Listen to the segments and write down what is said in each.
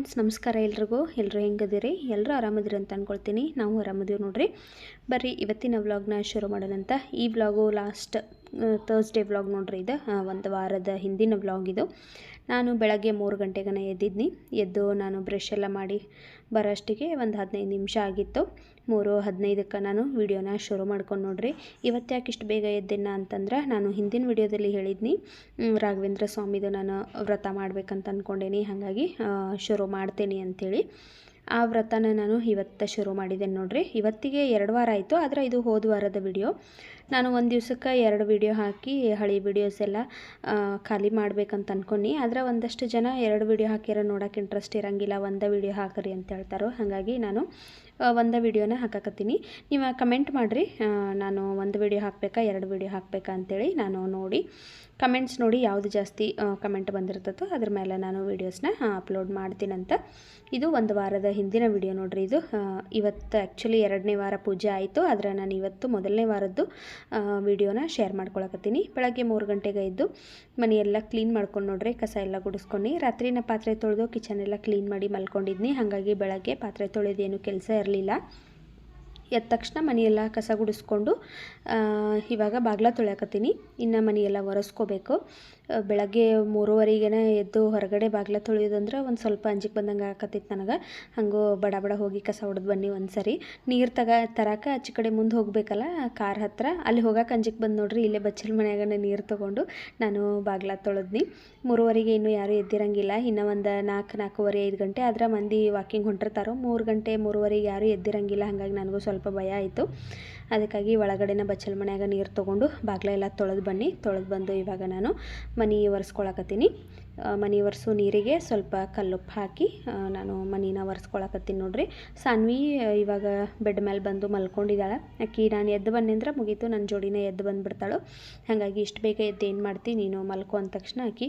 Friends, ನಮಸ್ಕಾರ ಎಲ್ರಿಗೂ. ಎಲ್ಲರೂ ಹೆಂಗದಿರಿ ಎಲ್ಲರೂ ಆರಾಮದಿರಿ ಅಂತ ಅಂದ್ಕೊಳ್ತೀನಿ ನಾವು ಆರಾಮದೀವಿ ನೋಡ್ರಿ. ಬರ್ರಿ, ಇವತ್ತಿನ ವ್ಲಾಗ್ನ ಶುರು ಮಾಡೋಣಂತ ಈ ವ್ಲಾಗು ಲಾಸ್ಟ್ ತರ್ಸ್ಡೇ ವ್ಲಾಗ್ ನೋಡ್ರಿ ಇದು. ಒಂದು ವಾರದ ಹಿಂದಿನ ವ್ಲಾಗ್ ಇದು. ನಾನು ಬೆಳಗ್ಗೆ ಮೂರು ಗಂಟೆಗನ ಎದ್ದಿದ್ನಿ. ಎದ್ದು ನಾನು ಬ್ರಷ್ ಎಲ್ಲ ಮಾಡಿ ಬರೋಷ್ಟಿಗೆ ಒಂದು ಹದಿನೈದು ನಿಮಿಷ ಆಗಿತ್ತು. ಮೂರು ಹದಿನೈದಕ್ಕೆ ನಾನು ವೀಡಿಯೋನ ಶುರು ಮಾಡ್ಕೊಂಡು ನೋಡ್ರಿ. ಇವತ್ತು ಯಾಕೆ ಇಷ್ಟು ಬೇಗ ಎದ್ದಿನ ಅಂತಂದ್ರೆ ನಾನು ಹಿಂದಿನ ವಿಡಿಯೋದಲ್ಲಿ ಹೇಳಿದ್ನಿ ರಾಘವೇಂದ್ರ ಸ್ವಾಮಿದು ನಾನು ವ್ರತ ಮಾಡ್ಬೇಕಂತ ಅಂದ್ಕೊಂಡೇನಿ ಹಾಗಾಗಿ ಶುರು ಮಾಡ್ತೇನೆ ಅಂಥೇಳಿ ಆ ವ್ರತನ ನಾನು ಇವತ್ತು ಶುರು ಮಾಡಿದ್ದೇನೆ ನೋಡ್ರಿ. ಇವತ್ತಿಗೆ ಎರಡು ವಾರ ಆಯಿತು, ಆದರೆ ಇದು ಹೋದ ವಾರದ ವಿಡಿಯೋ. ನಾನು ಒಂದು ದಿವ್ಸಕ್ಕೆ ಎರಡು ವಿಡಿಯೋ ಹಾಕಿ, ಹಳೆ ವಿಡಿಯೋಸ್ ಎಲ್ಲ ಖಾಲಿ ಮಾಡ್ಬೇಕಂತ ಅನ್ಕೊಂಡು. ಆದರೆ ಒಂದಷ್ಟು ಜನ ಎರಡು ವಿಡಿಯೋ ಹಾಕಿರೋ ನೋಡೋಕೆ ಇಂಟ್ರೆಸ್ಟ್ ಇರೋಂಗಿಲ್ಲ, ಒಂದೇ ವಿಡಿಯೋ ಹಾಕಿರಿ ಅಂತ ಹೇಳ್ತಾರೋ. ಹಾಗಾಗಿ ನಾನು ಒಂದೇ ವಿಡಿಯೋನ ಹಾಕಕತ್ತೀನಿ. ನೀವು ಕಮೆಂಟ್ ಮಾಡಿರಿ ನಾನು ಒಂದು ವಿಡಿಯೋ ಹಾಕಬೇಕಾ, ಎರಡು ವಿಡಿಯೋ ಹಾಕಬೇಕಾ ಅಂತೇಳಿ ನಾನು ನೋಡಿ. ಕಮೆಂಟ್ಸ್ ನೋಡಿ ಯಾವುದು ಜಾಸ್ತಿ ಕಮೆಂಟ್ ಬಂದಿರ್ತದೋ ಅದ್ರ ಮೇಲೆ ನಾನು ವೀಡಿಯೋಸ್ನ ಅಪ್ಲೋಡ್ ಮಾಡ್ತೀನಂತ. ಇದು ಒಂದು ವಾರದ ಹಿಂದಿನ ವಿಡಿಯೋ ನೋಡ್ರಿ ಇದು. ಇವತ್ತು ಆ್ಯಕ್ಚುಲಿ ಎರಡನೇ ವಾರ ಪೂಜೆ ಆಯಿತು. ಆದರೆ ನಾನು ಇವತ್ತು ಮೊದಲನೇ ವಾರದ್ದು ವಿಡಿಯೋನ ಶೇರ್ ಮಾಡ್ಕೊಳಕತ್ತೀನಿ. ಬೆಳಗ್ಗೆ ಮೂರು ಗಂಟೆಗೆ ಇದ್ದು ಮನೆಯೆಲ್ಲ ಕ್ಲೀನ್ ಮಾಡ್ಕೊಂಡು ನೋಡ್ರಿ, ಕಸ ಎಲ್ಲ ಗುಡಿಸ್ಕೊಂಡು. ರಾತ್ರಿನ ಪಾತ್ರೆ ತೊಳೆದು ಕಿಚನ್ ಎಲ್ಲ ಕ್ಲೀನ್ ಮಾಡಿ ಮಲ್ಕೊಂಡಿದ್ನಿ. ಹಾಗಾಗಿ ಬೆಳಗ್ಗೆ ಪಾತ್ರೆ ತೊಳೆದೇನು ಕೆಲಸ ಇರಲಿಲ್ಲ. ಎದ್ದ ತಕ್ಷಣ ಮನೆಯೆಲ್ಲ ಕಸ ಗುಡಿಸ್ಕೊಂಡು ಇವಾಗ ಬಾಗ್ಲ ತೊಳ್ಯಾಕತ್ತೀನಿ. ಇನ್ನು ಮನೆಯೆಲ್ಲ ಒರೆಸ್ಕೋಬೇಕು. ಬೆಳಗ್ಗೆ ಮೂರುವರೆಗೇನೆ ಎದ್ದು ಹೊರಗಡೆ ಬಾಗ್ಲ ತೊಳೆಯೋದಂದ್ರೆ ಒಂದು ಸ್ವಲ್ಪ ಅಂಜಿಕೆ ಬಂದಂಗೆ ಆಕತ್ತಿತ್ತು ನನಗೆ. ಹಂಗೂ ಬಡ ಬಡ ಹೋಗಿ ಕಸ ಹೊಡೆದು ಬನ್ನಿ ಒಂದು ಸರಿ ನೀರು ತಗ ತರಕ ಆಚೆ ಕಡೆ ಮುಂದೆ ಹೋಗಬೇಕಲ್ಲ ಕಾರ್ ಹತ್ತಿರ ಅಲ್ಲಿ ಹೋಗಕ್ಕೆ ಅಂಜಿಕೆ ಬಂದು ನೋಡ್ರಿ, ಇಲ್ಲೇ ಬಚ್ಚಲ ಮನ್ಯಾಗನೇ ನೀರು ತೊಗೊಂಡು ನಾನು ಬಾಗ್ಲ ತೊಳೆದ್ನಿ. ಮೂರುವರೆಗೆ ಇನ್ನೂ ಯಾರೂ ಎದ್ದಿರಂಗಿಲ್ಲ. ಇನ್ನೂ ಒಂದು ನಾಲ್ಕು ನಾಲ್ಕೂವರೆ ಐದು ಗಂಟೆ ಆದ್ರೆ ಮಂದಿ ವಾಕಿಂಗ್ ಹೊಂಟಿರ್ತಾರೋ ಮೂರು ಗಂಟೆ, ಮೂರುವರೆಗೆ ಯಾರೂ ಎದ್ದಿರಂಗಿಲ್ಲ. ಹಾಗಾಗಿ ನನಗೂ ಸ್ವಲ್ಪ ಭಯ ಆಯಿತು. ಅದಕ್ಕಾಗಿ ಒಳಗಡೆನ ಬಚ್ಚಲ ಮನ್ಯಾಗ ನೀರು ತೊಗೊಂಡು ಬಾಗಿಲೆಲ್ಲ ತೊಳೆದು ಬನ್ನಿ. ತೊಳೆದು ಬಂದು ಇವಾಗ ನಾನು ಮನೆ ಒರೆಸ್ಕೊಳಕತ್ತೀನಿ. ಮನೆ ಒರೆಸೋ ನೀರಿಗೆ ಸ್ವಲ್ಪ ಕಲ್ಲುಪ್ಪು ಹಾಕಿ ನಾನು ಮನಿನ ಒರೆಸ್ಕೊಳಕತ್ತೀನಿ ನೋಡ್ರಿ. ಸಾನ್ವಿ ಇವಾಗ ಬೆಡ್ ಮೇಲೆ ಬಂದು ಮಲ್ಕೊಂಡಿದ್ದಾಳೆ. ಆಕಿ ನಾನು ಎದ್ದು ಬನ್ನಿ ಅಂದ್ರೆ ಮುಗೀತು ನನ್ನ ಜೋಡಿನೇ ಎದ್ದು ಬಂದುಬಿಡ್ತಾಳು. ಹಾಗಾಗಿ ಇಷ್ಟು ಬೇಗ ಎದ್ದು ಏನು ಮಾಡ್ತೀನಿ ನೀನು ಮಲ್ಕೊ ಅಂದ ತಕ್ಷಣ ಆಕಿ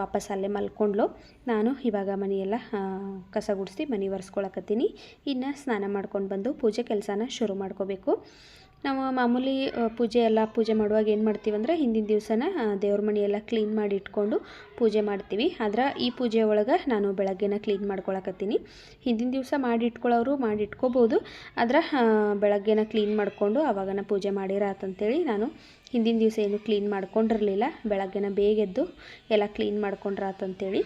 ವಾಪಸ್ ಅಲ್ಲೇ ಮಲ್ಕೊಂಡ್ಲು. ನಾನು ಇವಾಗ ಮನೆಯೆಲ್ಲ ಕಸ ಗುಡಿಸಿ ಮನೆ ಒರೆಸ್ಕೊಳಕತ್ತೀನಿ. ಇನ್ನು ಸ್ನಾನ ಮಾಡ್ಕೊಂಡು ಬಂದು ಪೂಜೆ ಕೆಲಸನ ಶುರು ಮಾಡ್ಕೋಬೇಕು. ನಾವು ಮಾಮೂಲಿ ಪೂಜೆ ಎಲ್ಲ ಪೂಜೆ ಮಾಡುವಾಗ ಏನು ಮಾಡ್ತೀವಿ ಅಂದರೆ ಹಿಂದಿನ ದಿವಸನ ದೇವ್ರ ಮನೆಯೆಲ್ಲ ಕ್ಲೀನ್ ಮಾಡಿ ಇಟ್ಕೊಂಡು ಪೂಜೆ ಮಾಡ್ತೀವಿ. ಆದ್ರೆ ಈ ಪೂಜೆ ಒಳಗೆ ನಾನು ಬೆಳಗ್ಗೆನ ಕ್ಲೀನ್ ಮಾಡ್ಕೊಳಕತ್ತೀನಿ. ಹಿಂದಿನ ದಿವಸ ಮಾಡಿ ಇಟ್ಕೊಳ್ಳೋರು ಮಾಡಿ ಇಟ್ಕೋಬೋದು. ಆದ್ರೆ ಬೆಳಗ್ಗೆನ ಕ್ಲೀನ್ ಮಾಡಿಕೊಂಡು ಅವಾಗನ ಪೂಜೆ ಮಾಡಿರಾತಂತೇಳಿ ನಾನು ಹಿಂದಿನ ದಿವಸ ಏನು ಕ್ಲೀನ್ ಮಾಡ್ಕೊಂಡಿರಲಿಲ್ಲ. ಬೆಳಗ್ಗೆನ ಬೇಗ ಎದ್ದು ಎಲ್ಲ ಕ್ಲೀನ್ ಮಾಡ್ಕೊಂಡ್ರಾತಂತೇಳಿ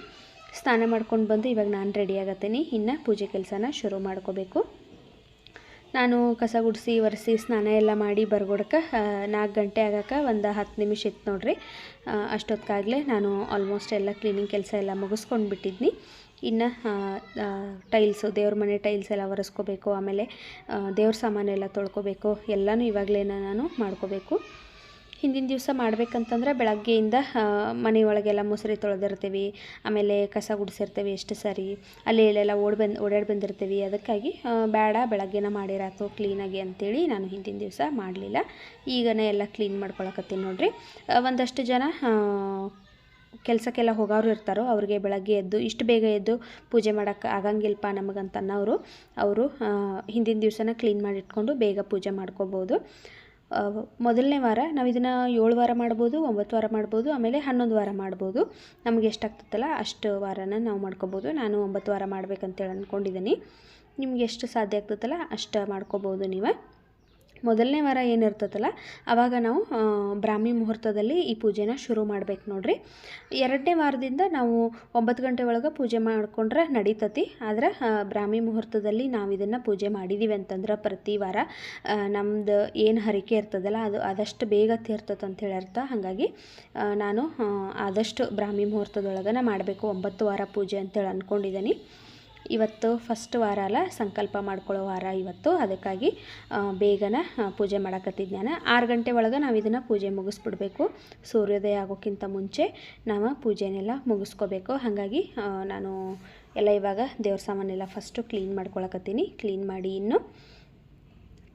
ಸ್ನಾನ ಮಾಡ್ಕೊಂಡು ಬಂದು ಇವಾಗ ನಾನು ರೆಡಿ ಆಗತ್ತೀನಿ. ಇನ್ನು ಪೂಜೆ ಕೆಲಸನ ಶುರು ಮಾಡ್ಕೋಬೇಕು. ನಾನು ಕಸ ಗುಡಿಸಿ, ಒರೆಸಿ, ಸ್ನಾನ ಎಲ್ಲ ಮಾಡಿ ಬರ್ಗೊಡಕ್ಕೆ ನಾಲ್ಕು ಗಂಟೆ ಆಗಕ್ಕೆ ಒಂದು ಹತ್ತು ನಿಮಿಷ ಇತ್ತು ನೋಡ್ರಿ. ಅಷ್ಟೊತ್ತಿಗಾಗಲೇ ನಾನು ಆಲ್ಮೋಸ್ಟ್ ಎಲ್ಲ ಕ್ಲೀನಿಂಗ್ ಕೆಲಸ ಎಲ್ಲ ಮುಗಿಸ್ಕೊಂಡು ಬಿಟ್ಟಿದ್ನಿ ಇನ್ನು ಟೈಲ್ಸು ದೇವ್ರ ಮನೆ ಟೈಲ್ಸ್ ಎಲ್ಲ ಒರೆಸ್ಕೋಬೇಕು, ಆಮೇಲೆ ದೇವ್ರ ದೇವ್ರ ಸಾಮಾನೆಲ್ಲ ತೊಳ್ಕೊಬೇಕು, ಎಲ್ಲನೂ ಇವಾಗಲೇ ನಾನು ಮಾಡ್ಕೋಬೇಕು. ಹಿಂದಿನ ದಿವಸ ಮಾಡಬೇಕಂತಂದ್ರೆ ಬೆಳಗ್ಗೆಯಿಂದ ಮನೆಯೊಳಗೆಲ್ಲ ಮುಸುರಿ ತೊಳೆದಿರ್ತೀವಿ, ಆಮೇಲೆ ಕಸ ಗುಡಿಸಿರ್ತೀವಿ ಎಷ್ಟು ಸರಿ, ಅಲ್ಲಿ ಇಲ್ಲೆಲ್ಲ ಓಡಿ ಬಂದು, ಓಡಾಡಿ ಬಂದಿರ್ತೀವಿ. ಅದಕ್ಕಾಗಿ ಬೇಡ, ಬೆಳಗ್ಗೆನ ಮಾಡಿರಾತು ಕ್ಲೀನಾಗಿ ಅಂತೇಳಿ ನಾನು ಹಿಂದಿನ ದಿವಸ ಮಾಡಲಿಲ್ಲ. ಈಗನೇ ಎಲ್ಲ ಕ್ಲೀನ್ ಮಾಡ್ಕೊಳಕತ್ತೀನಿ ನೋಡಿರಿ. ಒಂದಷ್ಟು ಜನ ಕೆಲಸಕ್ಕೆಲ್ಲ ಹೋಗೋರು ಇರ್ತಾರೋ, ಅವ್ರಿಗೆ ಬೆಳಗ್ಗೆ ಎದ್ದು, ಇಷ್ಟು ಬೇಗ ಎದ್ದು ಪೂಜೆ ಮಾಡೋಕ್ಕೆ ಆಗಂಗಿಲ್ಲಪ್ಪ ನಮಗಂತ ಅನ್ನೋರು ಅವರು ಹಿಂದಿನ ದಿವಸನ ಕ್ಲೀನ್ ಮಾಡಿ ಇಟ್ಕೊಂಡು ಬೇಗ ಪೂಜೆ ಮಾಡ್ಕೋಬೋದು. ಮೊದಲನೇ ವಾರ ನಾವು ಇದನ್ನು ಏಳು ವಾರ ಮಾಡ್ಬೋದು, ಒಂಬತ್ತು ವಾರ ಮಾಡ್ಬೋದು, ಆಮೇಲೆ ಹನ್ನೊಂದು ವಾರ ಮಾಡ್ಬೋದು. ನಮಗೆ ಎಷ್ಟಾಗ್ತದಲ್ಲ ಅಷ್ಟು ವಾರನ ನಾವು ಮಾಡ್ಕೊಬೋದು. ನಾನು ಒಂಬತ್ತು ವಾರ ಮಾಡ್ಬೇಕಂತೇಳಿ ಅಂದ್ಕೊಂಡಿದ್ದೀನಿ ನಿಮ್ಗೆ ಎಷ್ಟು ಸಾಧ್ಯ ಆಗ್ತದಲ್ಲ ಅಷ್ಟು ಮಾಡ್ಕೊಬೋದು ನೀವು. ಮೊದಲನೇ ವಾರ ಏನಿರ್ತದಲ್ಲ ಆವಾಗ ನಾವು ಬ್ರಾಹ್ಮಿ ಮುಹೂರ್ತದಲ್ಲಿ ಈ ಪೂಜೆನ ಶುರು ಮಾಡ್ಬೇಕು ನೋಡ್ರಿ. ಎರಡನೇ ವಾರದಿಂದ ನಾವು ಒಂಬತ್ತು ಗಂಟೆ ಒಳಗೆ ಪೂಜೆ ಮಾಡ್ಕೊಂಡ್ರೆ ನಡೀತತಿ. ಆದ್ರೆ ಬ್ರಾಹ್ಮಿ ಮುಹೂರ್ತದಲ್ಲಿ ನಾವು ಇದನ್ನು ಪೂಜೆ ಮಾಡಿದ್ದೀವಿ ಅಂತಂದ್ರೆ ಪ್ರತಿ ವಾರ ನಮ್ದು ಏನು ಹರಿಕೆ ಇರ್ತದಲ್ಲ, ಅದು ಆದಷ್ಟು ಬೇಗ ತೀರ್ತದೆ ಅಂತ ಹೇಳಿರ್ತ ಹಾಗಾಗಿ ನಾನು ಆದಷ್ಟು ಬ್ರಾಹ್ಮಿ ಮುಹೂರ್ತದೊಳಗನ ಮಾಡಬೇಕು. ಒಂಬತ್ತು ವಾರ ಪೂಜೆ ಅಂತೇಳಿ ಅಂದ್ಕೊಂಡಿದ್ದೀನಿ ಇವತ್ತು ಫಸ್ಟ್ ವಾರ ಅಲ್ಲ, ಸಂಕಲ್ಪ ಮಾಡ್ಕೊಳ್ಳೋ ವಾರ ಇವತ್ತು. ಅದಕ್ಕಾಗಿ ಬೇಗನ ಪೂಜೆ ಮಾಡಕತ್ತಿದ್ದು ನಾನು ಆರು ಗಂಟೆ ಒಳಗೆ ನಾವು ಇದನ್ನು ಪೂಜೆ ಮುಗಿಸ್ಬಿಡ್ಬೇಕು. ಸೂರ್ಯೋದಯ ಆಗೋಕ್ಕಿಂತ ಮುಂಚೆ ನಾವು ಪೂಜೆನೆಲ್ಲ ಮುಗಿಸ್ಕೋಬೇಕು. ಹಾಗಾಗಿ ನಾನು ಎಲ್ಲ ಇವಾಗ ದೇವ್ರ ಸಾಮಾನೆಲ್ಲ ಫಸ್ಟು ಕ್ಲೀನ್ ಮಾಡ್ಕೊಳಕತ್ತೀನಿ. ಕ್ಲೀನ್ ಮಾಡಿ ಇನ್ನು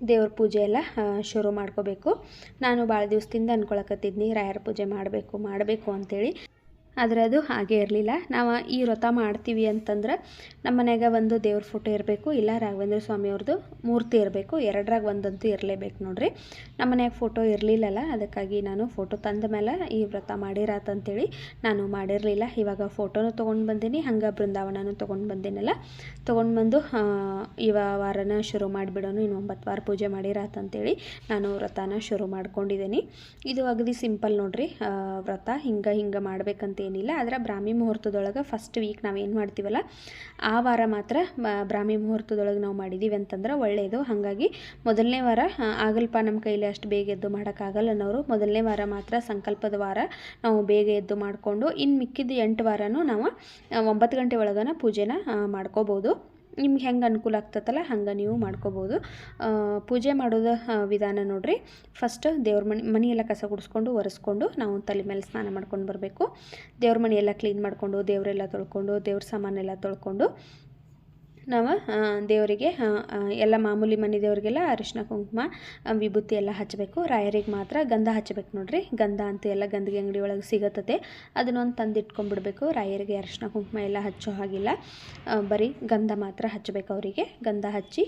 ದೇವ್ರ ಪೂಜೆ ಎಲ್ಲ ಶುರು ಮಾಡ್ಕೋಬೇಕು. ನಾನು ಭಾಳ ದಿವಸದಿಂದ ಅಂದ್ಕೊಳಕತ್ತಿದ್ನಿ ರಾಯರ ಪೂಜೆ ಮಾಡಬೇಕು ಮಾಡಬೇಕು ಅಂತೇಳಿ. ಆದರೆ ಅದು ಹಾಗೆ ಇರಲಿಲ್ಲ. ನಾವು ಈ ವ್ರತ ಮಾಡ್ತೀವಿ ಅಂತಂದ್ರೆ ನಮ್ಮ ಮನ್ಯಾಗ ಒಂದು ದೇವ್ರ ಫೋಟೋ ಇರಬೇಕು, ಇಲ್ಲ ರಾಘವೇಂದ್ರ ಸ್ವಾಮಿಯವ್ರದ್ದು ಮೂರ್ತಿ ಇರಬೇಕು, ಎರಡರಾಗ ಒಂದಂತೂ ಇರಲೇಬೇಕು ನೋಡಿರಿ. ನಮ್ಮ ಮನ್ಯಾಗ ಫೋಟೋ ಇರಲಿಲ್ಲಲ್ಲ, ಅದಕ್ಕಾಗಿ ನಾನು ಫೋಟೋ ತಂದ ಮೇಲೆ ಈ ವ್ರತ ಮಾಡಿರಾತಂತೇಳಿ ನಾನು ಮಾಡಿರಲಿಲ್ಲ. ಇವಾಗ ಫೋಟೋನು ತೊಗೊಂಡು ಬಂದೀನಿ, ಹಂಗೆ ಬೃಂದಾವನನೂ ತೊಗೊಂಡು ಬಂದೀನಲ್ಲ. ತೊಗೊಂಡು ಬಂದು ಇವ ವಾರನ ಶುರು ಮಾಡಿಬಿಡೋನು ಇನ್ನು ಒಂಬತ್ತು ವಾರ ಪೂಜೆ ಮಾಡಿರಾತಂತೇಳಿ ನಾನು ವ್ರತನ ಶುರು ಮಾಡ್ಕೊಂಡಿದ್ದೀನಿ ಇದು ಅಗದಿ ಸಿಂಪಲ್ ನೋಡಿರಿ ವ್ರತ ಹಿಂಗೆ ಹಿಂಗೆ ಮಾಡ್ಬೇಕಂತೇನಿಲ್ಲ ಆದರೆ ಬ್ರಾಹ್ಮಿ ಮುಹೂರ್ತದೊಳಗೆ ಫಸ್ಟ್ ವೀಕ್ ನಾವು ಏನು ಮಾಡ್ತೀವಲ್ಲ, ಆ ವಾರ ಮಾತ್ರ ಬ್ರಾಹ್ಮಿ ಮುಹೂರ್ತದೊಳಗೆ ನಾವು ಮಾಡಿದ್ದೀವಿ ಅಂತಂದ್ರೆ ಒಳ್ಳೆಯದು ಹಾಗಾಗಿ ಮೊದಲನೇ ವಾರ ಆಗಲ್ಪ ನಮ್ಮ ಕೈಲಿ ಅಷ್ಟು ಬೇಗ ಎದ್ದು ಮಾಡೋಕ್ಕಾಗಲ್ಲ ಅನ್ನೋರು, ಮೊದಲನೇ ವಾರ ಮಾತ್ರ ಸಂಕಲ್ಪದ ವಾರ ನಾವು ಬೇಗ ಎದ್ದು ಮಾಡಿಕೊಂಡು ಇನ್ನು ಮಿಕ್ಕಿದ ಎಂಟು ವಾರನೂ ನಾವು ಒಂಬತ್ತು ಗಂಟೆ ಒಳಗನ ಪೂಜೆನ ಮಾಡ್ಕೋಬೋದು. ನಿಮ್ಗೆ ಹೆಂಗೆ ಅನುಕೂಲ ಆಗ್ತದಲ್ಲ ಹಂಗೆ ನೀವು ಮಾಡ್ಕೋಬೋದು. ಪೂಜೆ ಮಾಡೋದು ವಿಧಾನ ನೋಡ್ರಿ. ಫಸ್ಟ್ ದೇವ್ರ ಮನೆ, ಮನೆಯೆಲ್ಲ ಕಸ ಗುಡಿಸ್ಕೊಂಡು, ಒರೆಸ್ಕೊಂಡು ನಾವು ತಲೆ ಮೇಲೆ ಸ್ನಾನ ಮಾಡ್ಕೊಂಡು ಬರಬೇಕು. ದೇವ್ರ ಮನೆಯೆಲ್ಲ ಕ್ಲೀನ್ ಮಾಡಿಕೊಂಡು, ದೇವರೆಲ್ಲ ತೊಳ್ಕೊಂಡು, ದೇವ್ರ ಸಾಮಾನೆಲ್ಲ ತೊಳ್ಕೊಂಡು ನಾವು ದೇವರಿಗೆ ಎಲ್ಲ ಮಾಮೂಲಿ ಮನೆ ದೇವರಿಗೆಲ್ಲ ಅರಿಶಿನ, ಕುಂಕುಮ ವಿಭೂತಿ ಎಲ್ಲ ಹಚ್ಚಬೇಕು. ರಾಯರಿಗೆ ಮಾತ್ರ ಗಂಧ ಹಚ್ಚಬೇಕು ನೋಡ್ರಿ. ಗಂಧ ಅಂತ ಎಲ್ಲ ಗಂಧಿಗೆ ಅಂಗಡಿ ಒಳಗೆ ಸಿಗತ್ತದೆ ಅದನ್ನೊಂದು ತಂದು ಇಟ್ಕೊಂಡ್ಬಿಡ್ಬೇಕು. ರಾಯರಿಗೆ ಅರಿಶಿನ, ಕುಂಕುಮ ಎಲ್ಲ ಹಚ್ಚೋ ಹಾಗಿಲ್ಲ. ಬರೀ ಗಂಧ ಮಾತ್ರ ಹಚ್ಚಬೇಕು ಅವರಿಗೆ. ಗಂಧ ಹಚ್ಚಿ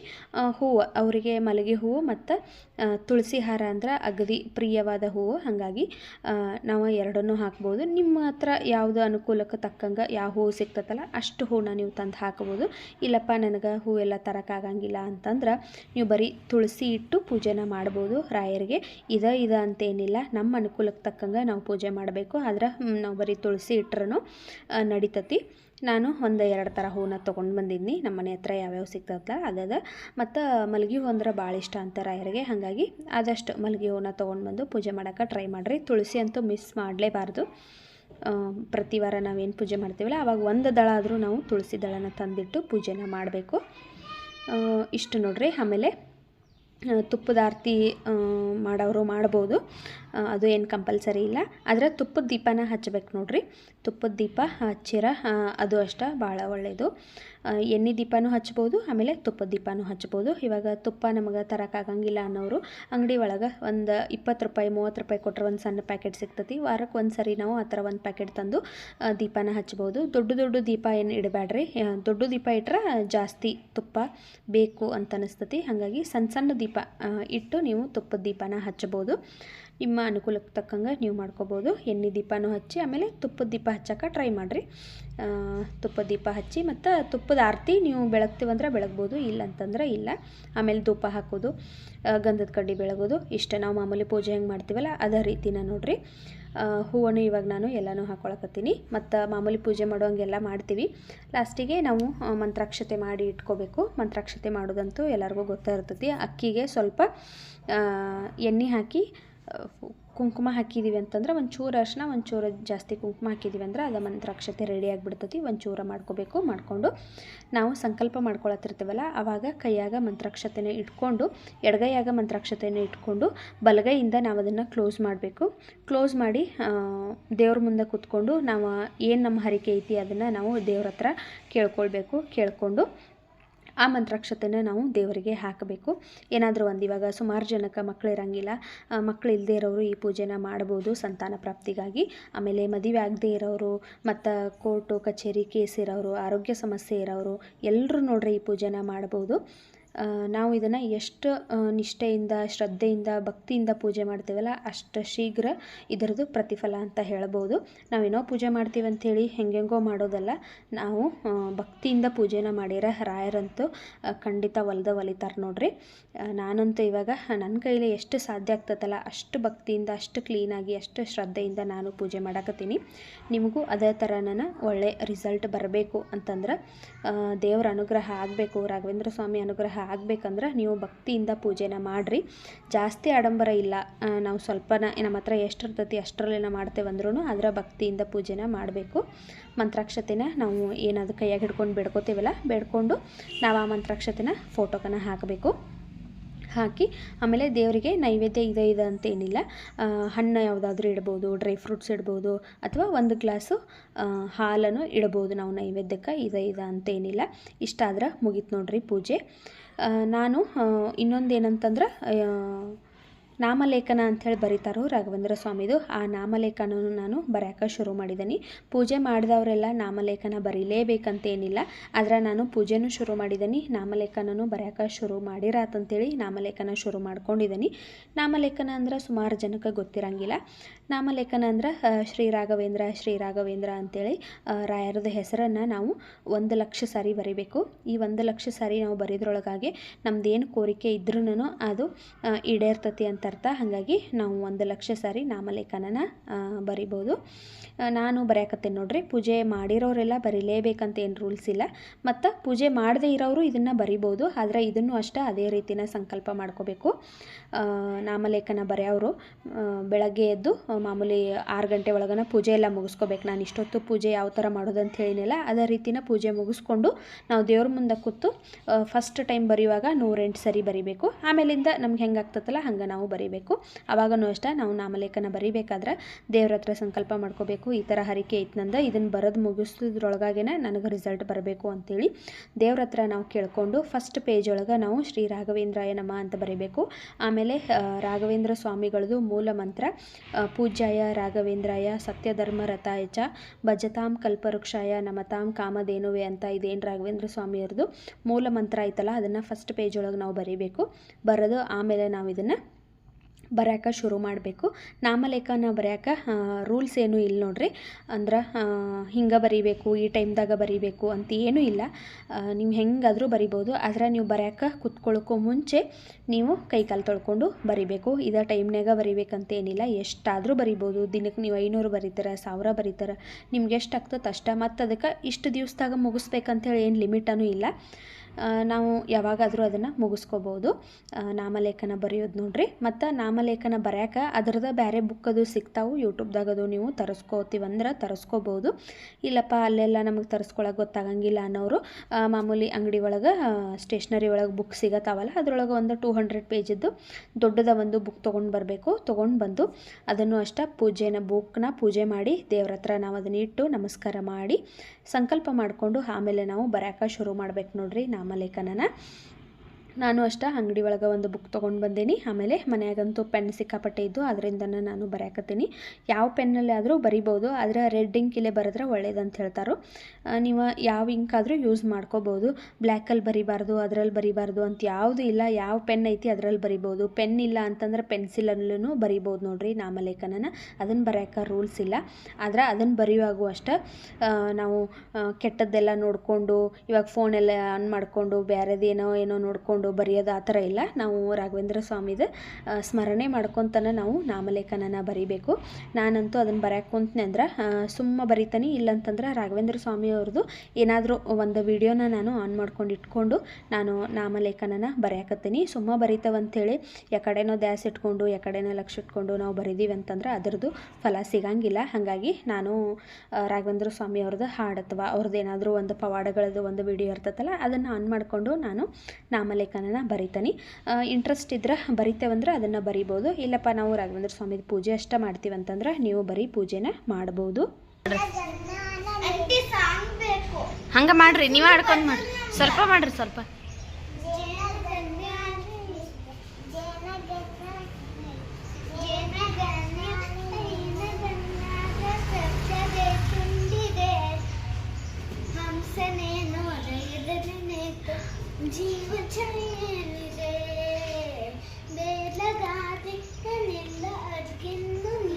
ಹೂವು, ಅವರಿಗೆ ಮಲ್ಲಿಗೆ ಹೂವು ಮತ್ತು ತುಳಸಿ ಹಾರ ಅಂದ್ರೆ ಅಗದಿ ಪ್ರಿಯವಾದ ಹೂವು. ಹಾಗಾಗಿ ನಾವು ಎರಡನ್ನೂ ಹಾಕ್ಬೋದು. ನಿಮ್ಮ ಹತ್ರ ಯಾವುದು ಅನುಕೂಲಕ್ಕೆ ತಕ್ಕಂಗೆ ಯಾವ ಹೂವು ಸಿಗ್ತದಲ್ಲ ಅಷ್ಟು ಹೂವನ್ನ ನೀವು ತಂದು ಹಾಕ್ಬೋದು. ಇಲ್ಲಪ್ಪ ನನಗೆ ಹೂವೆಲ್ಲ ತರೋಕ್ಕಾಗಂಗಿಲ್ಲ ಅಂತಂದ್ರೆ ನೀವು ಬರೀ ತುಳಸಿ ಇಟ್ಟು ಪೂಜೆನ ಮಾಡ್ಬೋದು ರಾಯರಿಗೆ. ಇದ ಇದ ಅಂತೇನಿಲ್ಲ, ನಮ್ಮ ಅನುಕೂಲಕ್ಕೆ ತಕ್ಕಂಗೆ ನಾವು ಪೂಜೆ ಮಾಡಬೇಕು. ಆದ್ರೆ ನಾವು ಬರೀ ತುಳಸಿ ಇಟ್ರೂ ನಡಿತತಿ. ನಾನು ಒಂದು ಎರಡು ಥರ ಹೂವನ್ನ ತೊಗೊಂಡು ಬಂದಿದ್ದೀನಿ ನಮ್ಮ ಮನೆ ಹತ್ರ ಯಾವ್ಯಾವ ಸಿಗ್ತದಲ್ಲ ಅದದ ಮತ್ತು ಮಲ್ಗೆ ಹೂ ಅಂದ್ರೆ ಭಾಳ ಇಷ್ಟ ಅಂತ ರಾಯರಿಗೆ. ಹಾಗಾಗಿ ಆದಷ್ಟು ಮಲ್ಗೆ ಹೂವನ್ನ ತೊಗೊಂಡು ಬಂದು ಪೂಜೆ ಮಾಡೋಕ್ಕೆ ಟ್ರೈ ಮಾಡಿರಿ. ತುಳಸಿ ಅಂತೂ ಮಿಸ್ ಮಾಡಲೇಬಾರ್ದು. ಪ್ರತಿ ವಾರ ನಾವೇನು ಪೂಜೆ ಮಾಡ್ತೀವಲ್ಲ ಆವಾಗ ಒಂದು ದಳ ಆದರೂ ನಾವು ತುಳಸಿ ದಳನ ತಂದಿಟ್ಟು ಪೂಜೆನ ಮಾಡಬೇಕು. ಇಷ್ಟು ನೋಡ್ರಿ. ಆಮೇಲೆ ತುಪ್ಪದ ಆರತಿ ಮಾಡೋರು ಮಾಡ್ಬೋದು. ಅದು ಏನು ಕಂಪಲ್ಸರಿ ಇಲ್ಲ. ಆದರೆ ತುಪ್ಪದ ದೀಪನ ಹಚ್ಚಬೇಕು ನೋಡ್ರಿ. ತುಪ್ಪದ ದೀಪ ಹಚ್ಚಿರ ಅದು ಅಷ್ಟೇ ಭಾಳ ಒಳ್ಳೆಯದು ಎಣ್ಣೆ ದೀಪನೂ ಹಚ್ಬೋದು, ಆಮೇಲೆ ತುಪ್ಪದ ದೀಪನೂ ಹಚ್ಬೋದು. ಇವಾಗ ತುಪ್ಪ ನಮಗೆ ತರೋಕ್ಕಾಗಂಗಿಲ್ಲ ಅನ್ನೋರು ಅಂಗಡಿ ಒಳಗೆ ಒಂದು ಇಪ್ಪತ್ತು ರೂಪಾಯಿ, ಮೂವತ್ತು ರೂಪಾಯಿ ಕೊಟ್ಟರೆ ಒಂದು ಸಣ್ಣ ಪ್ಯಾಕೆಟ್ ಸಿಗ್ತತಿ. ವಾರಕ್ಕೆ ಒಂದು ಸರಿ ನಾವು ಆ ಥರ ಒಂದು ಪ್ಯಾಕೆಟ್ ತಂದು ದೀಪನ ಹಚ್ಬೋದು. ದೊಡ್ಡ ದೊಡ್ಡ ದೀಪ ಏನು ಇಡಬೇಡ್ರಿ ದೊಡ್ಡ ದೀಪ ಇಟ್ರೆ ಜಾಸ್ತಿ ತುಪ್ಪ ಬೇಕು ಅಂತ ಅನಿಸ್ತತಿ. ಹಾಗಾಗಿ ಸಣ್ಣ ಸಣ್ಣ ದೀಪ ಇಟ್ಟು ನೀವು ತುಪ್ಪದ ದೀಪನ ಹಚ್ಬೋದು. ನಿಮ್ಮ ಅನುಕೂಲಕ್ಕೆ ತಕ್ಕಂಗೆ ನೀವು ಮಾಡ್ಕೋಬೋದು. ಎಣ್ಣೆ ದೀಪನೂ ಹಚ್ಚಿ, ಆಮೇಲೆ ತುಪ್ಪದ ದೀಪ ಹಚ್ಚಕ್ಕೆ ಟ್ರೈ ಮಾಡಿರಿ. ತುಪ್ಪದ ದೀಪ ಹಚ್ಚಿ ಮತ್ತು ತುಪ್ಪದ ಆರತಿ ನೀವು ಬೆಳಗ್ತೀವಂದ್ರೆ ಬೆಳಗ್ಬೋದು ಇಲ್ಲ ಅಂತಂದ್ರೆ ಇಲ್ಲ. ಆಮೇಲೆ ಧೂಪ ಹಾಕೋದು ಗಂಧದ ಕಡ್ಡಿ ಬೆಳಗೋದು, ಇಷ್ಟೇ ನಾವು ಮಾಮೂಲಿ ಪೂಜೆ ಹೆಂಗೆ ಮಾಡ್ತೀವಲ್ಲ ಅದೇ ರೀತಿನ ನೋಡಿರಿ. ಹೂವನ್ನು ಇವಾಗ ನಾನು ಎಲ್ಲನೂ ಹಾಕೊಳಕತ್ತೀನಿ. ಮತ್ತು ಮಾಮೂಲಿ ಪೂಜೆ ಮಾಡುವಂಗೆಲ್ಲ ಮಾಡ್ತೀವಿ. ಲಾಸ್ಟಿಗೆ ನಾವು ಮಂತ್ರಾಕ್ಷತೆ ಮಾಡಿ ಇಟ್ಕೋಬೇಕು. ಮಂತ್ರಾಕ್ಷತೆ ಮಾಡೋದಂತೂ ಎಲ್ಲರಿಗೂ ಗೊತ್ತಾಗಿರ್ತೈತಿ ಅಕ್ಕಿಗೆ ಸ್ವಲ್ಪ ಎಣ್ಣೆ ಹಾಕಿ ಕುಂಕುಮ ಹಾಕಿದ್ದೀವಿ ಅಂತಂದ್ರೆ ಒಂಚೂರು ಅರ್ಶಿನ, ಒಂಚೂರು ಜಾಸ್ತಿ ಕುಂಕುಮ ಹಾಕಿದ್ದೀವಿ ಅಂದ್ರೆ ಅದು ಮಂತ್ರಾಕ್ಷತೆ ರೆಡಿ ಆಗಿಬಿಡ್ತೈತಿ. ಒಂಚೂರು ಮಾಡ್ಕೋಬೇಕು, ಮಾಡಿಕೊಂಡು ನಾವು ಸಂಕಲ್ಪ ಮಾಡ್ಕೊಳತ್ತಿರ್ತೀವಲ್ಲ ಆವಾಗ ಕೈಯಾಗ ಮಂತ್ರಾಕ್ಷತೆನ ಇಟ್ಕೊಂಡು, ಎಡಗೈಯಾಗ ಮಂತ್ರಾಕ್ಷತೆನ ಇಟ್ಕೊಂಡು ಬಲಗೈಯಿಂದ ನಾವು ಅದನ್ನು ಕ್ಲೋಸ್ ಮಾಡಬೇಕು. ಕ್ಲೋಸ್ ಮಾಡಿ ದೇವ್ರ ಮುಂದೆ ಕೂತ್ಕೊಂಡು ನಾವು ಏನು ನಮ್ಮ ಹರಿಕೆ ಐತಿ ಅದನ್ನು ನಾವು ದೇವ್ರ ಹತ್ರ ಕೇಳ್ಕೊಳ್ಬೇಕು, ಕೇಳ್ಕೊಂಡು ಆ ಮಂತ್ರಾಕ್ಷತೆನ ನಾವು ದೇವರಿಗೆ ಹಾಕಬೇಕು. ಏನಾದರೂ ಒಂದು ಇವಾಗ ಸುಮಾರು ಜನಕ್ಕೆ ಮಕ್ಕಳು ಇರೋಂಗಿಲ್ಲ. ಮಕ್ಕಳು ಇಲ್ಲದೆ ಇರೋರು ಈ ಪೂಜೆನ ಮಾಡ್ಬೋದು ಸಂತಾನ ಪ್ರಾಪ್ತಿಗಾಗಿ. ಆಮೇಲೆ ಮದುವೆ ಆಗದೆ ಇರೋರು, ಮತ್ತು ಕೋರ್ಟು, ಕಚೇರಿ ಕೇಸ್ ಇರೋರು, ಆರೋಗ್ಯ ಸಮಸ್ಯೆ ಇರೋರು ಎಲ್ಲರೂ ನೋಡ್ರಿ ಈ ಪೂಜೆನ ಮಾಡ್ಬೋದು. ನಾವು ಇದನ್ನು ಎಷ್ಟು ನಿಷ್ಠೆಯಿಂದ, ಶ್ರದ್ಧೆಯಿಂದ, ಭಕ್ತಿಯಿಂದ ಪೂಜೆ ಮಾಡ್ತೀವಲ್ಲ ಅಷ್ಟು ಶೀಘ್ರ ಇದರದ್ದು ಪ್ರತಿಫಲ ಅಂತ ಹೇಳ್ಬೋದು. ನಾವೇನೋ ಪೂಜೆ ಮಾಡ್ತೀವಿ ಅಂಥೇಳಿ ಹೆಂಗೆಂಗೋ ಮಾಡೋದಲ್ಲ, ನಾವು ಭಕ್ತಿಯಿಂದ ಪೂಜೆನ ಮಾಡಿರ ರಾಯರಂತೂ ಖಂಡಿತ ಒಲ್ದ ಒಲಿತಾರೆ ನೋಡ್ರಿ. ನಾನಂತೂ ಇವಾಗ ನನ್ನ ಕೈಲಿ ಎಷ್ಟು ಸಾಧ್ಯ ಆಗ್ತದಲ್ಲ ಅಷ್ಟು ಭಕ್ತಿಯಿಂದ, ಅಷ್ಟು ಕ್ಲೀನಾಗಿ ಅಷ್ಟು ಶ್ರದ್ಧೆಯಿಂದ ನಾನು ಪೂಜೆ ಮಾಡಕತ್ತೀನಿ. ನಿಮಗೂ ಅದೇ ಥರ ನಾನು ಒಳ್ಳೆ ರಿಸಲ್ಟ್ ಬರಬೇಕು ಅಂತಂದ್ರೆ ದೇವರ ಅನುಗ್ರಹ ಆಗಬೇಕು, ರಾಘವೇಂದ್ರ ಸ್ವಾಮಿ ಅನುಗ್ರಹ ಆಗ್ಬೇಕಂದ್ರೆ ನೀವು ಭಕ್ತಿಯಿಂದ ಪೂಜೆನ ಮಾಡಿರಿ. ಜಾಸ್ತಿ ಆಡಂಬರ ಇಲ್ಲ. ನಾವು ಸ್ವಲ್ಪ ನಮ್ಮ ಹತ್ರ ಎಷ್ಟು ಇರ್ತೈತಿ ಅಷ್ಟರಲ್ಲೇನ ಮಾಡ್ತೇವೆ ಅಂದ್ರೂ ಅದರ ಭಕ್ತಿಯಿಂದ ಪೂಜೆನ ಮಾಡಬೇಕು. ಮಂತ್ರಾಕ್ಷತೆನ ನಾವು ಏನಾದ್ರು ಕೈಯಾಗಿ ಹಿಡ್ಕೊಂಡು ಬೇಡ್ಕೋತೀವಲ್ಲ, ಬೇಡ್ಕೊಂಡು ನಾವು ಆ ಮಂತ್ರಾಕ್ಷತೆನ ಫೋಟೋಕನ ಹಾಕಬೇಕು. ಹಾಕಿ ಆಮೇಲೆ ದೇವರಿಗೆ ನೈವೇದ್ಯ ಇದೆ ಇದೆ ಅಂತೇನಿಲ್ಲ ಹಣ್ಣು ಯಾವುದಾದ್ರೂ ಇಡ್ಬೋದು, ಡ್ರೈ ಫ್ರೂಟ್ಸ್ ಇಡ್ಬೋದು, ಅಥವಾ ಒಂದು ಗ್ಲಾಸು ಹಾಲನ್ನು ಇಡ್ಬೋದು ನಾವು ನೈವೇದ್ಯಕ್ಕೆ ಇದೆ ಇದೆ ಅಂತೇನಿಲ್ಲ ಇಷ್ಟಾದ್ರೆ ಮುಗೀತು ನೋಡ್ರಿ ಪೂಜೆ. ನಾನು ಇನ್ನೊಂದು ಏನಂತಂದ್ರೆ ನಾಮಲೇಖನ ಅಂಥೇಳಿ ಬರೀತಾರೋ ರಾಘವೇಂದ್ರ ಸ್ವಾಮಿದು. ಆ ನಾಮಲೇಖನ ನಾನು ಬರೆಯೋಕೆ ಶುರು ಮಾಡಿದ್ದೀನಿ. ಪೂಜೆ ಮಾಡಿದವರೆಲ್ಲ ನಾಮಲೇಖನ ಬರೀಲೇಬೇಕಂತೇನಿಲ್ಲ. ಆದರೆ ನಾನು ಪೂಜೆನೂ ಶುರು ಮಾಡಿದ್ದೀನಿ. ನಾಮಲೇಖನೂ ಬರೆಯೋಕೆ ಶುರು ಮಾಡಿರಾತಂತೇಳಿ ನಾಮಲೇಖನ ಶುರು ಮಾಡ್ಕೊಂಡಿದ್ದೀನಿ. ನಾಮಲೇಖನ ಅಂದ್ರೆ ಸುಮಾರು ಜನಕ್ಕೆ ಗೊತ್ತಿರಂಗಿಲ್ಲ. ನಾಮಲೇಖನ ಅಂದ್ರೆ ಶ್ರೀ ರಾಘವೇಂದ್ರ ಶ್ರೀ ರಾಘವೇಂದ್ರ ಅಂತೇಳಿ ರಾಯರದ ಹೆಸರನ್ನು ನಾವು ಒಂದು ಲಕ್ಷ ಸಾರಿ ಬರಿಬೇಕು. ಈ ಒಂದು ಲಕ್ಷ ಸಾರಿ ನಾವು ಬರೆದ್ರೊಳಗಾಗಿ ನಮ್ದೇನು ಕೋರಿಕೆ ಇದ್ರೂ ಅದು ಈಡೇರ್ತತಿ ಅಂತ ಅರ್ಥ ಹಾಗಾಗಿ ನಾವು ಒಂದು ಲಕ್ಷ ಸಾರಿ ನಾಮಲೇಖನನ ಬರಿಬೋದು. ನಾನು ಬರೆಯಕತ್ತೇನೆ ನೋಡ್ರಿ, ಪೂಜೆ ಮಾಡಿರೋರೆಲ್ಲ ಬರೀಲೇಬೇಕಂತ ಏನು ರೂಲ್ಸ್ ಇಲ್ಲ. ಮತ್ತು ಪೂಜೆ ಮಾಡದೇ ಇರೋರು ಇದನ್ನು ಬರಿಬೋದು, ಆದರೆ ಇದನ್ನು ಅಷ್ಟೇ ಅದೇ ರೀತಿನ ಸಂಕಲ್ಪ ಮಾಡ್ಕೋಬೇಕು. ನಾಮಲೇಖನ ಬರೆಯೋರು ಬೆಳಗ್ಗೆ ಎದ್ದು ಮಾಮೂಲಿ ಆರು ಗಂಟೆ ಒಳಗನ ಪೂಜೆ ಎಲ್ಲ ಮುಗಿಸ್ಕೋಬೇಕು. ನಾನು ಇಷ್ಟೊತ್ತು ಪೂಜೆ ಯಾವ ಥರ ಮಾಡೋದು ಅಂತ ಹೇಳಿನಲ್ಲ, ಅದೇ ರೀತಿನ ಪೂಜೆ ಮುಗಿಸ್ಕೊಂಡು ನಾವು ದೇವ್ರ ಮುಂದೆ ಕೂತು ಫಸ್ಟ್ ಟೈಮ್ ಬರೆಯುವಾಗ ನೂರೆಂಟು ಸರಿ ಬರಿಬೇಕು. ಆಮೇಲಿಂದ ನಮ್ಗೆ ಹೆಂಗೆ ಆಗ್ತದಲ್ಲ ಹಂಗೆ ನಾವು ಬರಿಬೇಕು. ಅವಾಗನೂ ಅಷ್ಟೇ ನಾವು ನಾಮಲೇಖನ ಬರೀಬೇಕಾದ್ರೆ ದೇವ್ರ ಹತ್ರ ಸಂಕಲ್ಪ ಮಾಡ್ಕೋಬೇಕು, ಈ ಥರ ಹರಿಕೆ ಐತೆ ನಂದು, ಇದನ್ನು ಬರೋದು ಮುಗಿಸೋದ್ರೊಳಗಾಗೇನೆ ನನಗೆ ರಿಸಲ್ಟ್ ಬರಬೇಕು ಅಂತೇಳಿ ದೇವ್ರ ಹತ್ರ ನಾವು ಕೇಳಿಕೊಂಡು ಫಸ್ಟ್ ಪೇಜ್ ಒಳಗೆ ನಾವು ಶ್ರೀ ರಾಘವೇಂದ್ರಾಯ ನಮ ಅಂತ ಬರೀಬೇಕು. ಆಮೇಲೆ ರಾಘವೇಂದ್ರ ಸ್ವಾಮಿಗಳದು ಮೂಲ ಮಂತ್ರ ಪೂಜ್ಯಾಯ ರಾಘವೇಂದ್ರಾಯ ಸತ್ಯಧರ್ಮ ರಥಾಯಚ ಭಜತಾಂ ಕಲ್ಪವೃಕ್ಷಾಯ ನಮತಾಂ ಕಾಮಧೇನುವೆ ಅಂತ ಇದೇನು ರಾಘವೇಂದ್ರ ಸ್ವಾಮಿಯವ್ರದ್ದು ಮೂಲ ಮಂತ್ರ ಐತಲ್ಲ, ಅದನ್ನು ಫಸ್ಟ್ ಪೇಜ್ ಒಳಗೆ ನಾವು ಬರೀಬೇಕು. ಬರೆದು ಆಮೇಲೆ ನಾವು ಇದನ್ನು ಬರ್ಯಾಕ ಶುರು ಮಾಡಬೇಕು. ನಾಮಲೇಖನ ಬರೆಯೋಕೆ ರೂಲ್ಸ್ ಏನೂ ಇಲ್ಲ ನೋಡ್ರಿ. ಅಂದ್ರೆ ಹಿಂಗೆ ಬರಿಬೇಕು, ಈ ಟೈಮ್ದಾಗ ಬರಿಬೇಕು ಅಂತ ಏನೂ ಇಲ್ಲ. ನೀವು ಹೆಂಗಾದರೂ ಬರಿಬೋದು. ಆದರೆ ನೀವು ಬರ್ಯಾಕ ಕುತ್ಕೊಳ್ಳೋಕ್ಕೂ ಮುಂಚೆ ನೀವು ಕೈಕಾಲು ತೊಳ್ಕೊಂಡು ಬರಿಬೇಕು. ಇದೇ ಟೈಮ್ನಾಗ ಬರಿಬೇಕಂತ ಏನಿಲ್ಲ. ಎಷ್ಟಾದರೂ ಬರಿಬೋದು. ದಿನಕ್ಕೆ ನೀವು ಐನೂರು ಬರೀತಾರೆ, ಸಾವಿರ ಬರೀತಾರೆ. ನಿಮ್ಗೆ ಎಷ್ಟು ಆಗ್ತದೆ ಅಷ್ಟೇ. ಮತ್ತು ಅದಕ್ಕೆ ಇಷ್ಟು ದಿವಸದಾಗ ಮುಗಿಸ್ಬೇಕಂತೇಳಿ ಏನು ಲಿಮಿಟನೂ ಇಲ್ಲ. ನಾವು ಯಾವಾಗಾದರೂ ಅದನ್ನು ಮುಗಿಸ್ಕೋಬೋದು. ನಾಮಲೇಖನ ಬರೆಯೋದು ನೋಡ್ರಿ. ಮತ್ತು ನಾಮಲೇಖನ ಬರ್ಯಾಕ ಅದರದ್ದು ಬೇರೆ ಬುಕ್ ಅದು ಸಿಗ್ತಾವು. ಯೂಟ್ಯೂಬ್ದಾಗ ಅದು ನೀವು ತರಿಸ್ಕೋತೀವಂದ್ರೆ ತರಿಸ್ಕೋಬೋದು. ಇಲ್ಲಪ್ಪ, ಅಲ್ಲೆಲ್ಲ ನಮಗೆ ತರಿಸ್ಕೊಳಕ್ಕೆ ಗೊತ್ತಾಗಂಗಿಲ್ಲ ಅನ್ನೋರು ಮಾಮೂಲಿ ಅಂಗಡಿ ಒಳಗೆ ಸ್ಟೇಷ್ನರಿ ಒಳಗೆ ಬುಕ್ ಸಿಗತ್ತಾವಲ್ಲ ಅದರೊಳಗೆ ಒಂದು ಟೂ ಹಂಡ್ರೆಡ್ ಪೇಜಿದ್ದು ದೊಡ್ಡದ ಒಂದು ಬುಕ್ ತೊಗೊಂಡು ಬರಬೇಕು. ತೊಗೊಂಡು ಬಂದು ಅದನ್ನು ಅಷ್ಟ ಪೂಜೆನ ಬುಕ್ನ ಪೂಜೆ ಮಾಡಿ ದೇವ್ರ ಹತ್ರ ನಾವು ಅದನ್ನ ಇಟ್ಟು ನಮಸ್ಕಾರ ಮಾಡಿ ಸಂಕಲ್ಪ ಮಾಡಿಕೊಂಡು ಆಮೇಲೆ ನಾವು ಬರ್ಯಾಕ ಶುರು ಮಾಡ್ಬೇಕು ನೋಡ್ರಿ ನಾಮಲೇಖನನ ನಾನು ಅಷ್ಟೇ ಅಂಗಡಿ ಒಳಗೆ ಒಂದು ಬುಕ್ ತೊಗೊಂಡು ಬಂದೀನಿ. ಆಮೇಲೆ ಮನೆಯಾಗಂತೂ ಪೆನ್ ಸಿಕ್ಕಾಪಟ್ಟೆ ಇದ್ದು ಅದರಿಂದನೇ ನಾನು ಬರೆಯಕತ್ತೀನಿ. ಯಾವ ಪೆನ್ನಲ್ಲಿ ಆದರೂ ಬರಿಬೋದು. ಆದರೆ ರೆಡ್ ಇಂಕಿಲೆ ಬರೆದ್ರೆ ಒಳ್ಳೇದಂತ ಹೇಳ್ತಾರೆ. ನೀವು ಯಾವ ಇಂಕ್ ಆದರೂ ಯೂಸ್ ಮಾಡ್ಕೋಬೋದು. ಬ್ಲ್ಯಾಕಲ್ಲಿ ಬರಿಬಾರ್ದು ಅದರಲ್ಲಿ ಬರಿಬಾರ್ದು ಅಂತ ಯಾವುದು ಇಲ್ಲ. ಯಾವ ಪೆನ್ ಐತಿ ಅದರಲ್ಲಿ ಬರಿಬೋದು. ಪೆನ್ ಇಲ್ಲ ಅಂತಂದ್ರೆ ಪೆನ್ಸಿಲಲ್ಲೂ ಬರಿಬೋದು ನೋಡಿರಿ ನಾಮಲೇಖನನ. ಅದನ್ನು ಬರೆಯೋಕೆ ರೂಲ್ಸ್ ಇಲ್ಲ. ಆದರೆ ಅದನ್ನು ಬರೆಯುವಾಗೂ ಅಷ್ಟೇ ನಾವು ಕೆಟ್ಟದ್ದೆಲ್ಲ ನೋಡಿಕೊಂಡು, ಇವಾಗ ಫೋನೆಲ್ಲ ಆನ್ ಮಾಡಿಕೊಂಡು ಬೇರೆದೇನೋ ಏನೋ ನೋಡಿಕೊಂಡು ಬರೆಯೋದು ಆ ಥರ ಇಲ್ಲ. ನಾವು ರಾಘವೇಂದ್ರ ಸ್ವಾಮಿದು ಸ್ಮರಣೆ ಮಾಡ್ಕೊತಾನೆ ನಾವು ನಾಮಲೇಖನನ ಬರಿಬೇಕು. ನಾನಂತೂ ಅದನ್ನು ಬರೆಯೋಕೆ ಕುಂತ್ನೆ ಅಂದ್ರೆ ಸುಮ್ಮ ಬರಿತಾನೆ, ಇಲ್ಲಂತಂದ್ರೆ ರಾಘವೇಂದ್ರ ಸ್ವಾಮಿ ಅವ್ರದ್ದು ಏನಾದರೂ ಒಂದು ವಿಡಿಯೋನ ನಾನು ಆನ್ ಮಾಡ್ಕೊಂಡು ಇಟ್ಕೊಂಡು ನಾನು ನಾಮಲೇಖನನ ಬರೆಯಕತ್ತೀನಿ. ಸುಮ್ಮ ಬರಿತಾವಂತೇಳಿ ಯಾಕಡೆನೋ ದ್ಯಾಸ್ ಇಟ್ಕೊಂಡು ಯಾಕಡೆನೋ ಲಕ್ಷ ಇಟ್ಕೊಂಡು ನಾವು ಬರೀದೀವಿ ಅಂತಂದ್ರೆ ಅದರದ್ದು ಫಲ ಸಿಗಂಗಿಲ್ಲ. ಹಾಗಾಗಿ ನಾನು ರಾಘವೇಂದ್ರ ಸ್ವಾಮಿ ಅವ್ರದ್ದು ಹಾಡು ಅಥವಾ ಅವ್ರದ್ದು ಏನಾದರೂ ಒಂದು ಪವಾಡಗಳದ್ದು ಒಂದು ವಿಡಿಯೋ ಇರ್ತೈತಲ್ಲ ಅದನ್ನು ಆನ್ ಮಾಡಿಕೊಂಡು ನಾನು ನಾಮಲೇಖನನ ಬರಿತೀನಿ. ಇಂಟ್ರೆಸ್ಟ್ ಇದ್ರೆ ಬರಿತೇವಂದ್ರೆ ಅದನ್ನು ಬರಿಬೋದು. ಇಲ್ಲಪ್ಪ ನಾವು ರಾಘವೇಂದ್ರ ಸ್ವಾಮಿ ಪೂಜೆ ಅಷ್ಟೇ ಮಾಡ್ತೀವಿ ಅಂತಂದ್ರೆ ನೀವು ಬರೀ ಪೂಜೆನ ಮಾಡ್ಬೋದು. ಹಂಗೆ ಮಾಡ್ರಿ ನೀವೇ ಆಡ್ಕೊಂಡು ಮಾಡ್ರಿ. ಸ್ವಲ್ಪ ಮಾಡ್ರಿ ಸ್ವಲ್ಪ. ജീവചരിയിലെ വേലകാതിക്കനില്ല അരിക്കുന്നു നീ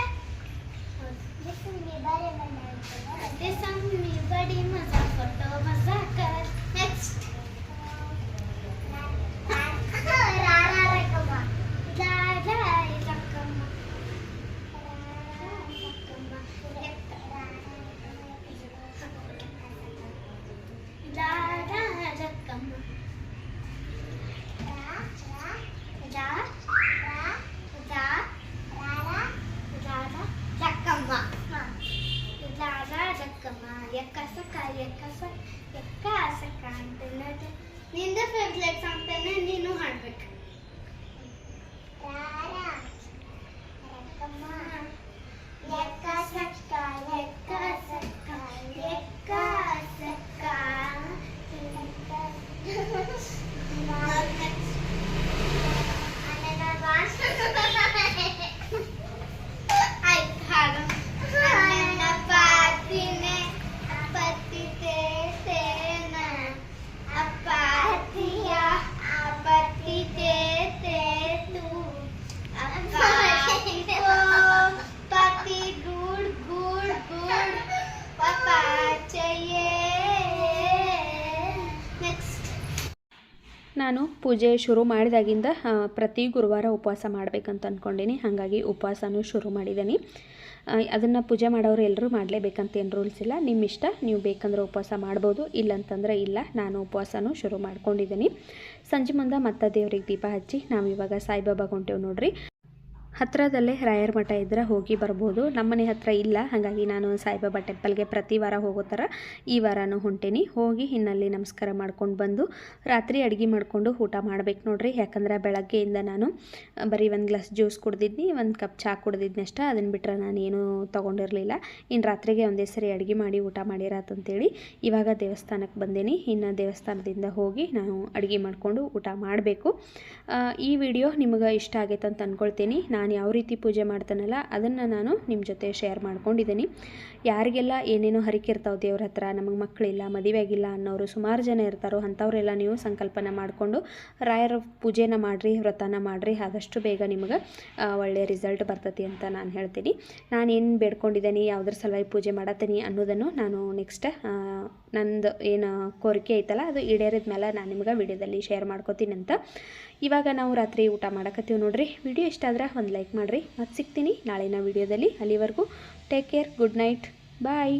ನಾನು ಪೂಜೆ ಶುರು ಮಾಡಿದಾಗಿಂದ ಪ್ರತಿ ಗುರುವಾರ ಉಪವಾಸ ಮಾಡಬೇಕಂತ ಅಂದ್ಕೊಂಡೀನಿ ಹಾಗಾಗಿ ಉಪವಾಸನೂ ಶುರು ಮಾಡಿದ್ದೀನಿ ಅದನ್ನು ಪೂಜೆ ಮಾಡೋರು ಎಲ್ಲರೂ ಮಾಡಲೇಬೇಕಂತ ಏನು ರೂಲ್ಸ್ ಇಲ್ಲ. ನಿಮ್ಮ ಇಷ್ಟ ನೀವು ಬೇಕಂದ್ರೆ ಉಪವಾಸ ಮಾಡ್ಬೋದು, ಇಲ್ಲಂತಂದ್ರೆ ಇಲ್ಲ. ನಾನು ಉಪವಾಸನೂ ಶುರು ಮಾಡ್ಕೊಂಡಿದ್ದೀನಿ ಸಂಜೆ ಮುಂದೆ ಮತ್ತೆ ದೇವ್ರಿಗೆ ದೀಪ ಹಚ್ಚಿ, ನಾವು ಇವಾಗ ಸಾಯಿಬಾಬಾ ಹೊಂಟೇವು ನೋಡ್ರಿ. ಹತ್ತಿರದಲ್ಲೇ ರಾಯರ ಮಠ ಇದ್ದರೆ ಹೋಗಿ ಬರ್ಬೋದು. ನಮ್ಮನೆ ಹತ್ರ ಇಲ್ಲ. ಹಾಗಾಗಿ ನಾನು ಸಾಯಿಬಾಬಾ ಟೆಂಪಲ್ಗೆ ಪ್ರತಿ ವಾರ ಹೋಗೋ ಥರ ಈ ವಾರನೂ ಹೊಂಟೇನಿ. ಹೋಗಿ ಇನ್ನಲ್ಲಿ ನಮಸ್ಕಾರ ಮಾಡ್ಕೊಂಡು ಬಂದು ರಾತ್ರಿ ಅಡುಗೆ ಮಾಡಿಕೊಂಡು ಊಟ ಮಾಡ್ಬೇಕು ನೋಡ್ರಿ. ಯಾಕಂದ್ರೆ ಬೆಳಗ್ಗೆಯಿಂದ ನಾನು ಬರೀ ಒಂದು ಗ್ಲಾಸ್ ಜ್ಯೂಸ್ ಕುಡ್ದಿದ್ನಿ, ಒಂದು ಕಪ್ ಚಹಾ ಕುಡ್ದಿದ್ನಿ ಅಷ್ಟೇ. ಅದನ್ನು ಬಿಟ್ಟರೆ ನಾನು ಏನೂ ತೊಗೊಂಡಿರಲಿಲ್ಲ. ಇನ್ನು ರಾತ್ರಿಗೆ ಒಂದೇ ಸರಿ ಅಡುಗೆ ಮಾಡಿ ಊಟ ಮಾಡಿರತ್ತಂತೇಳಿ ಇವಾಗ ದೇವಸ್ಥಾನಕ್ಕೆ ಬಂದೇನಿ. ಇನ್ನು ದೇವಸ್ಥಾನದಿಂದ ಹೋಗಿ ನಾನು ಅಡುಗೆ ಮಾಡಿಕೊಂಡು ಊಟ ಮಾಡಬೇಕು. ಈ ವಿಡಿಯೋ ನಿಮಗೆ ಇಷ್ಟ ಆಗೈತೆ ಅಂತ ಅಂದ್ಕೊಳ್ತೀನಿ ನಾನು ಯಾವ ರೀತಿ ಪೂಜೆ ಮಾಡ್ತಾನಲ್ಲ ಅದನ್ನು ನಾನು ನಿಮ್ಮ ಜೊತೆ ಶೇರ್ ಮಾಡ್ಕೊಂಡಿದ್ದೀನಿ. ಯಾರಿಗೆಲ್ಲ ಏನೇನೋ ಹರಿಕಿರ್ತಾವೆ ದೇವ್ರ ಹತ್ರ, ನಮಗೆ ಮಕ್ಕಳಿಲ್ಲ ಮದುವೆ ಆಗಿಲ್ಲ ಅನ್ನೋರು ಸುಮಾರು ಜನ ಇರ್ತಾರೋ ಅಂಥವರೆಲ್ಲ ನೀವು ಸಂಕಲ್ಪನ ಮಾಡಿಕೊಂಡು ರಾಯರ ಪೂಜೆನ ಮಾಡಿರಿ, ವ್ರತನ ಮಾಡಿರಿ, ಆದಷ್ಟು ಬೇಗ ನಿಮಗೆ ಒಳ್ಳೆಯ ರಿಸಲ್ಟ್ ಬರ್ತೈತಿ ಅಂತ ನಾನು ಹೇಳ್ತೀನಿ. ನಾನು ಏನು ಬೇಡ್ಕೊಂಡಿದ್ದೀನಿ, ಯಾವುದ್ರ ಸಲುವಾಗಿ ಪೂಜೆ ಮಾಡತ್ತೀನಿ ಅನ್ನೋದನ್ನು ನಾನು ನೆಕ್ಸ್ಟ್ ನಂದು ಏನು ಕೋರಿಕೆ ಐತಲ್ಲ ಅದು ಈಡೇರಿದ ಮೇಲೆ ನಾನು ನಿಮ್ಗೆ ವಿಡಿಯೋದಲ್ಲಿ ಶೇರ್ ಮಾಡ್ಕೋತೀನಿ ಅಂತ. ಇವಾಗ ನಾವು ರಾತ್ರಿ ಊಟ ಮಾಡಕತ್ತೀವಿ ನೋಡಿರಿ. ವಿಡಿಯೋ ಇಷ್ಟ ಆದ್ರೆ ಲೈಕ್ ಮಾಡಿರಿ. ಮತ್ತೆ ಸಿಗ್ತೀನಿ ನಾಳಿನ ವಿಡಿಯೋದಲ್ಲಿ. ಅಲ್ಲಿವರೆಗೂ take care good night bye